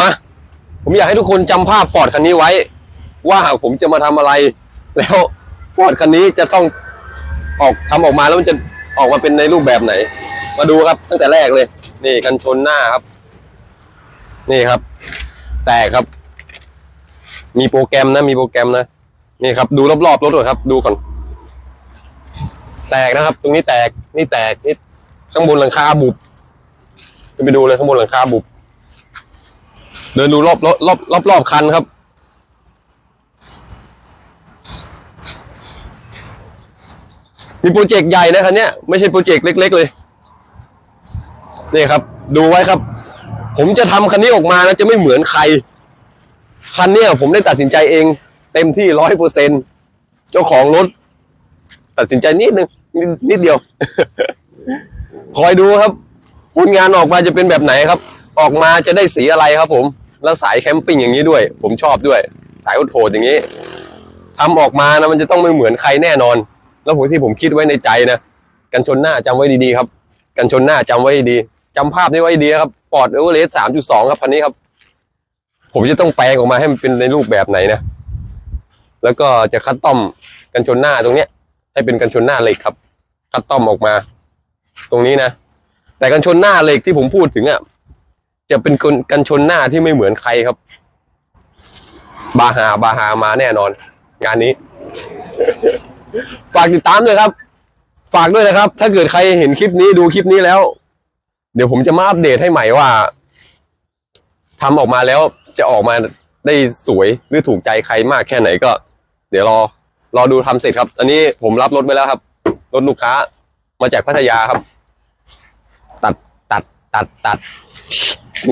มาผมอยากให้ทุกคนจำภาพฟอร์ดคันนี้ไว้ ว่าผมจะมาทำอะไร แล้วฟอร์ดคันนี้จะต้องออกทำออกมาแล้วมันจะออกมาเป็นในรูปแบบไหน มาดูครับตั้งแต่แรกเลย นี่กันชนหน้าครับ นี่ครับ แตกครับ มีโปรแกรมนะ มีโปรแกรมนะ นี่ครับ ดูรอบๆรถก่อนครับ ดูก่อน แตกนะครับ ตรงนี้แตก นี่แตก นี่ข้างบนหลังคาบุบไปดูเลยข้างบนหลังคาบุบ เดินดูรอบรอบรอบรอบรอบคันครับ มีโปรเจกต์ใหญ่นะคันเนี้ยไม่ใช่โปรเจกต์เล็ก ๆ เลยนี่ครับ ดูไว้ครับ ผมจะทำคันนี้ออกมานะจะไม่เหมือนใคร คันเนี้ยผมได้ตัดสินใจเอง เต็มที่ร้อยเปอร์เซ็นเจ้าของรถตัดสินใจนิดนึงนนิดเดียว คอยดูครับผลงานออกมาจะเป็นแบบไหนครับ ออกมาจะได้สีอะไรครับผม แล้วสายแคมปิ้งอย่างนี้ด้วย ผมชอบด้วย สายโหดอย่างนี้ทำออกมานะมันจะต้องไม่เหมือนใครแน่นอน แล้วผมที่ผมคิดไว้ในใจนะกันชนหน้าจำไว้ดีๆครับ กันชนหน้าจำไว้ดีจำภาพนี้ไว้ดีครับปอดเอเวอเรสต์สามจุดสองครับคันนี้ครับ ผมจะต้องแปลงออกมาให้มันเป็นในรูปแบบไหนนะ แล้วก็จะคัดต้อมกันชนหน้าตรงเนี้ย ให้เป็นกันชนหน้าเหล็กครับ คัดต้อมออกมา ตรงนี้นะแต่กันชนหน้าเหล็กที่ผมพูดถึงอะ จะเป็นคนกันชนหน้าที่ไม่เหมือนใครครับ บาฮาบาฮามาแน่นอน งานนี้ ฝากติดตามด้วยครับ ฝากด้วยนะครับ ถ้าเกิดใครเห็นคลิปนี้ดูคลิปนี้แล้ว เดี๋ยวผมจะมาอัปเดตให้ใหม่ว่าทำออกมาแล้วจะออกมาได้สวยหรือถูกใจใครมากแค่ไหนก็ เดี๋ยวรอรอดูทำเสร็จครับ อันนี้ผมรับรถไว้แล้วครับ รถลูกค้า มาจากพัทยาครับ ตัดตัดตัดตัด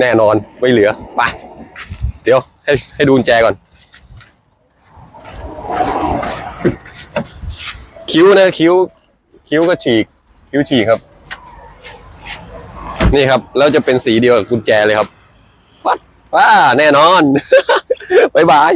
แน่นอนไม่เหลือไปเดี๋ยวให้ให้ดูกุญแจก่อน คิ้วนะคิ้ว คิ้วก็ฉีก คิ้วฉีกครับ นี่ครับแล้วจะเป็นสีเดียวกับกุญแจเลยครับฟัดว้าแน่นอน บ๊ายบาย